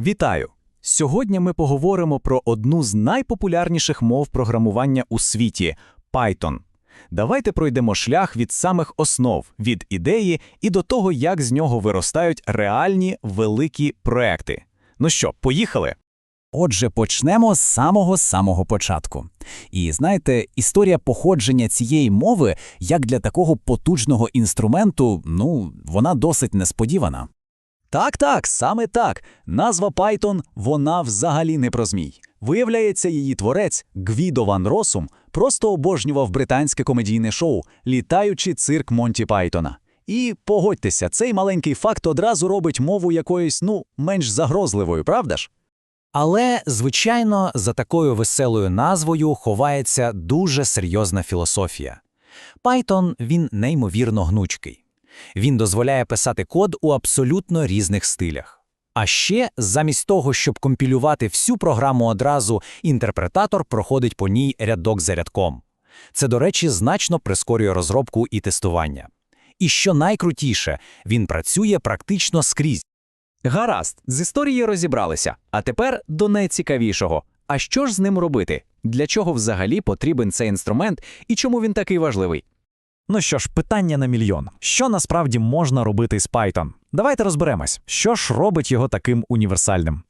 Вітаю! Сьогодні ми поговоримо про одну з найпопулярніших мов програмування у світі Python. Давайте пройдемо шлях від самих основ, від ідеї і до того, як з нього виростають реальні великі проекти. Ну що, поїхали? Отже, почнемо з самого самого початку. І знаєте, історія походження цієї мови, як для такого потужного інструменту, ну, вона досить несподівана. Так, так, саме так. Назва Python, вона взагалі не про змій. Виявляється, її творець Гвідо Ван Росум просто обожнював британське комедійне шоу Літаючий цирк Монті Пайтона. І погодьтеся, цей маленький факт одразу робить мову якоюсь, ну, менш загрозливою, правда ж? Але, звичайно, за такою веселою назвою ховається дуже серйозна філософія. Python, він неймовірно гнучкий. Він дозволяє писати код у абсолютно різних стилях. А ще, замість того, щоб компілювати всю програму одразу, інтерпретатор проходить по ній рядок за рядком. Це, до речі, значно прискорює розробку і тестування. І що найкрутіше, він працює практично скрізь. Гаразд, з історією розібралися. А тепер до найцікавішого. А що ж з ним робити? Для чого взагалі потрібен цей інструмент і чому він такий важливий? Ну що ж, питання на мільйон. Що насправді можна робити з Python? Давайте розберемось, що ж робить його таким універсальним.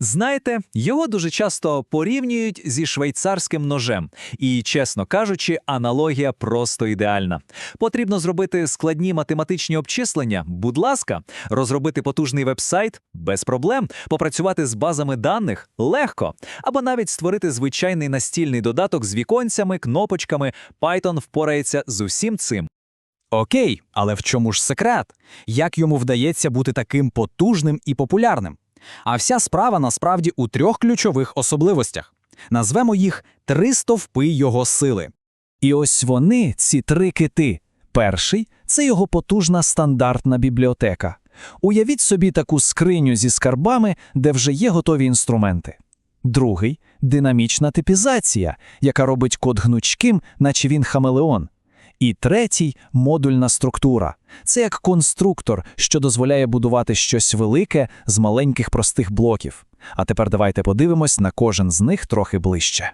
Знаєте, його дуже часто порівнюють зі швейцарським ножем, і, чесно кажучи, аналогія просто ідеальна. Потрібно зробити складні математичні обчислення, будь ласка, розробити потужний вебсайт без проблем, попрацювати з базами даних легко, або навіть створити звичайний настільний додаток з віконцями, кнопочками. Python впорається з усім цим. Окей, але в чому ж секрет? Як йому вдається бути таким потужним і популярним? А вся справа насправді у трьох ключових особливостях. Назвемо їх три стовпи його сили. І ось вони, ці три кити. Перший це його потужна стандартна бібліотека. Уявіть собі таку скриню зі скарбами, де вже є готові інструменти. Другий динамічна типізація, яка робить код гнучким, наче він хамелеон. І третій модульна структура. Це як конструктор, що дозволяє будувати щось велике з маленьких простих блоків. А тепер давайте подивимось на кожен з них трохи ближче.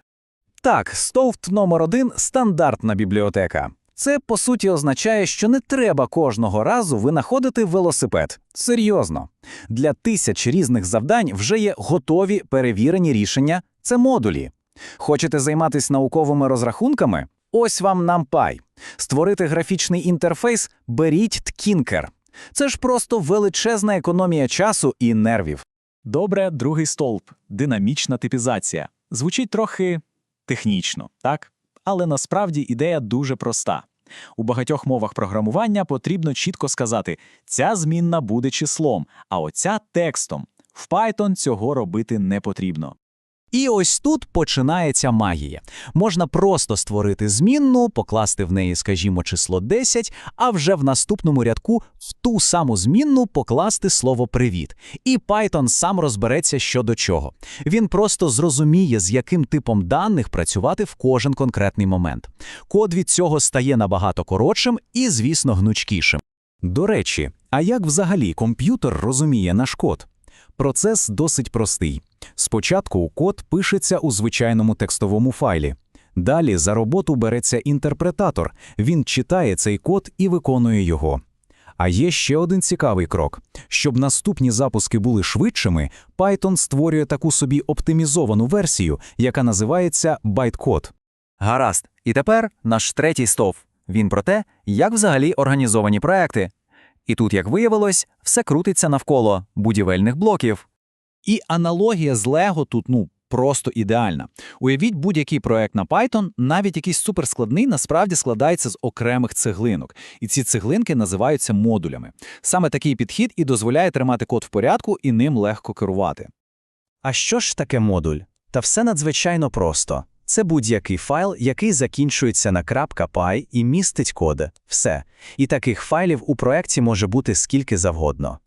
Так, стовп номер один стандартна бібліотека. Це, по суті, означає, що не треба кожного разу винаходити велосипед. Серйозно. Для тисяч різних завдань вже є готові перевірені рішення це модулі. Хочете займатися науковими розрахунками? Ось вам NumPy. Створити графічний інтерфейс беріть Tkinker. Це ж просто величезна економія часу і нервів. Добре, другий стовп динамічна типізація. Звучить трохи технічно, так? Але насправді ідея дуже проста. У багатьох мовах програмування потрібно чітко сказати, ця змінна буде числом, а оця текстом. В Python цього робити не потрібно. І ось тут починається магія. Можна просто створити змінну, покласти в неї, скажімо, число 10, а вже в наступному рядку в ту саму змінну покласти слово привіт. І Python сам розбереться що до чого. Він просто зрозуміє, з яким типом даних працювати в кожен конкретний момент. Код від цього стає набагато коротшим і, звісно, гнучкішим. До речі, а як взагалі комп'ютер розуміє наш код? Процес досить простий. Спочатку код пишеться у звичайному текстовому файлі. Далі за роботу береться інтерпретатор, він читає цей код і виконує його. А є ще один цікавий крок. Щоб наступні запуски були швидшими, Python створює таку собі оптимізовану версію, яка називається байткод. Гаразд. І тепер наш третій стовп. Він про те, як взагалі організовані проекти. І тут, як виявилось, все крутиться навколо будівельних блоків. І аналогія з Lego тут ну просто ідеальна. Уявіть будь-який проект на Python, навіть якийсь суперскладний, насправді складається з окремих цеглинок. І ці цеглинки називаються модулями. Саме такий підхід і дозволяє тримати код в порядку і ним легко керувати. А що ж таке модуль? Та все надзвичайно просто. Це будь-який файл, який закінчується на .py і містить код. Все. І таких файлів у проєкті може бути скільки завгодно.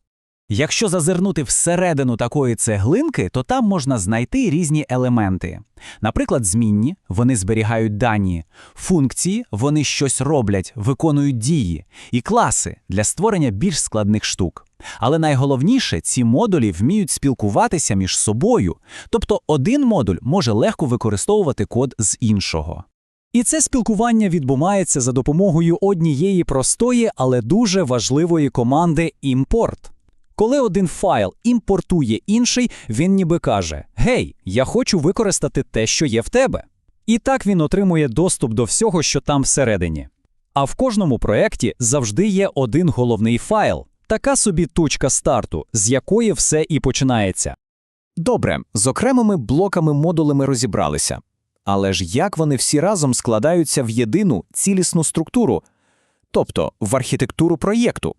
Якщо зазирнути всередину такої цеглинки, то там можна знайти різні елементи. Наприклад, змінні вони зберігають дані, функції вони щось роблять, виконують дії, і класи для створення більш складних штук. Але найголовніше, ці модулі вміють спілкуватися між собою. Тобто один модуль може легко використовувати код з іншого. І це спілкування відбувається за допомогою однієї простої, але дуже важливої команди імпорт. Коли один файл імпортує інший, він ніби каже: Гей, я хочу використати те, що є в тебе. І так він отримує доступ до всього, що там всередині. А в кожному проєкті завжди є один головний файл, така собі точка старту, з якої все і починається. Добре, з окремими блоками-модулями розібралися. Але ж як вони всі разом складаються в єдину цілісну структуру, тобто в архітектуру проєкту?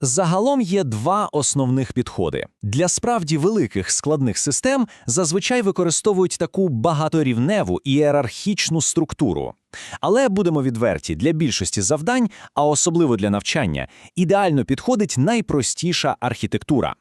Загалом є два основних підходи. Для справді великих складних систем зазвичай використовують таку багаторівневу ієрархічну структуру. Але будемо відверті, для більшості завдань, а особливо для навчання, ідеально підходить найпростіша архітектура.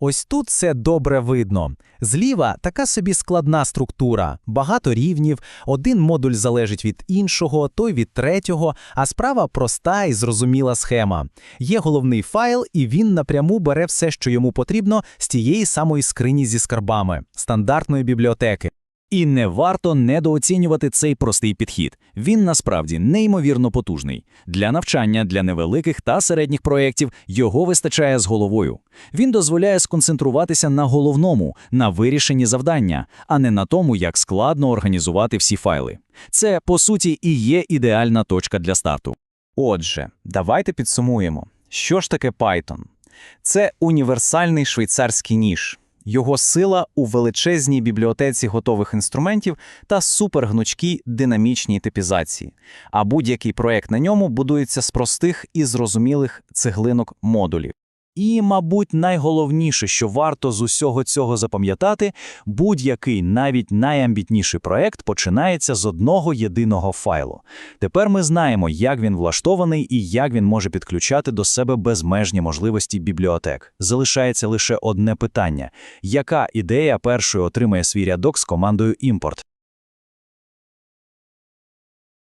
Ось тут це добре видно. Зліва така собі складна структура, багато рівнів, один модуль залежить від іншого, той від третього, а справа проста і зрозуміла схема. Є головний файл, і він напряму бере все, що йому потрібно, з тієї самої скрині зі скарбами, стандартної бібліотеки. І не варто недооцінювати цей простий підхід. Він насправді неймовірно потужний. Для навчання, для невеликих та середніх проєктів його вистачає з головою. Він дозволяє сконцентруватися на головному, на вирішенні завдання, а не на тому, як складно організувати всі файли. Це, по суті, і є ідеальна точка для старту. Отже, давайте підсумуємо. Що ж таке Python? Це універсальний швейцарський ніж. Його сила у величезній бібліотеці готових інструментів та супергнучкій динамічній типізації. А будь-який проект на ньому будується з простих і зрозумілих цеглинок модулів. І, мабуть, найголовніше, що варто з усього цього запам'ятати, будь-який, навіть найамбітніший проект починається з одного єдиного файлу. Тепер ми знаємо, як він влаштований і як він може підключати до себе безмежні можливості бібліотек. Залишається лише одне питання: яка ідея першою отримає свій рядок з командою імпорт?